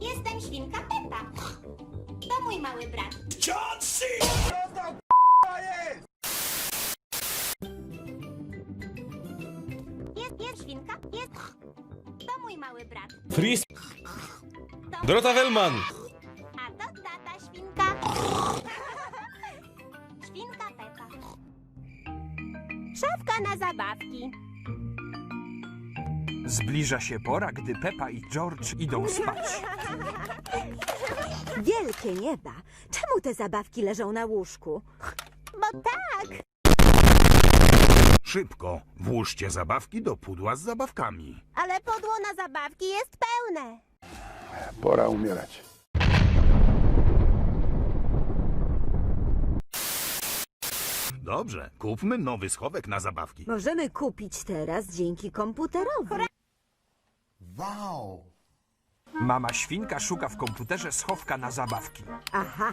Jestem świnka Pepa. To mój mały brat. Jest, jest świnka, jest. To mój mały brat. Fris... To Dorota Wellman! Szafka na zabawki. Zbliża się pora, gdy Pepa i George idą spać. Wielkie nieba! Czemu te zabawki leżą na łóżku? Bo tak. Szybko, włóżcie zabawki do pudła z zabawkami. Ale podło na zabawki jest pełne. Pora umierać. Dobrze, kupmy nowy schowek na zabawki. Możemy kupić teraz dzięki komputerowi. Mama świnka szuka w komputerze schowka na zabawki. Aha,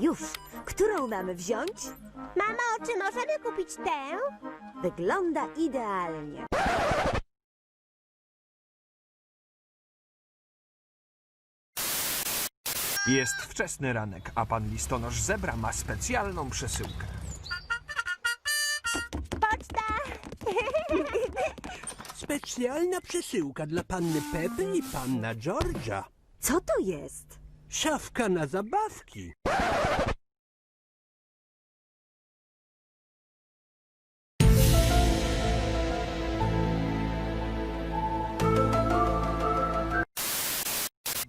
już. Którą mamy wziąć? Mamo, czy możemy kupić tę? Wygląda idealnie. Jest wczesny ranek, a pan listonosz zebra ma specjalną przesyłkę. Specjalna przesyłka dla panny Pepy i panna Georgia. Co to jest? Szafka na zabawki.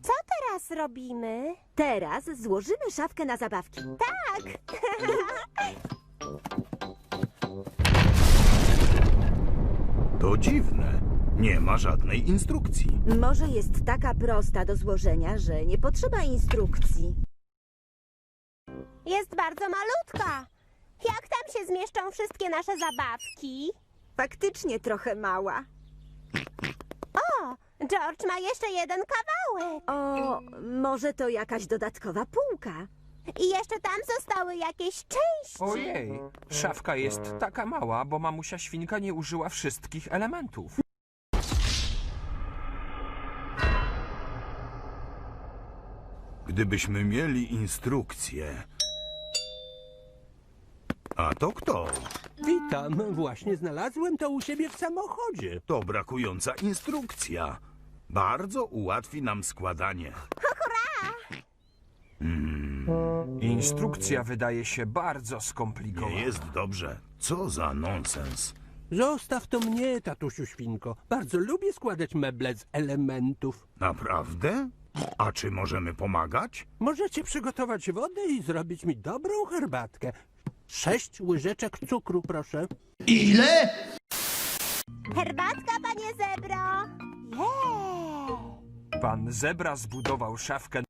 Co teraz robimy? Teraz złożymy szafkę na zabawki. Tak. To dziwne. Nie ma żadnej instrukcji. Może jest taka prosta do złożenia, że nie potrzeba instrukcji. Jest bardzo malutka. Jak tam się zmieszczą wszystkie nasze zabawki? Faktycznie trochę mała. O, George ma jeszcze jeden kawałek. O, może to jakaś dodatkowa półka. I jeszcze tam zostały jakieś części. Ojej, szafka jest taka mała, bo mamusia świnka nie użyła wszystkich elementów. Gdybyśmy mieli instrukcję. A to kto? Witam, właśnie znalazłem to u siebie w samochodzie. To brakująca instrukcja. Bardzo ułatwi nam składanie. Instrukcja wydaje się bardzo skomplikowana. Nie jest dobrze. Co za nonsens. Zostaw to mnie, tatusiu świnko. Bardzo lubię składać meble z elementów. Naprawdę? A czy możemy pomagać? Możecie przygotować wodę i zrobić mi dobrą herbatkę. Sześć łyżeczek cukru, proszę. Herbatka, panie zebro. Jej. Pan zebra zbudował szafkę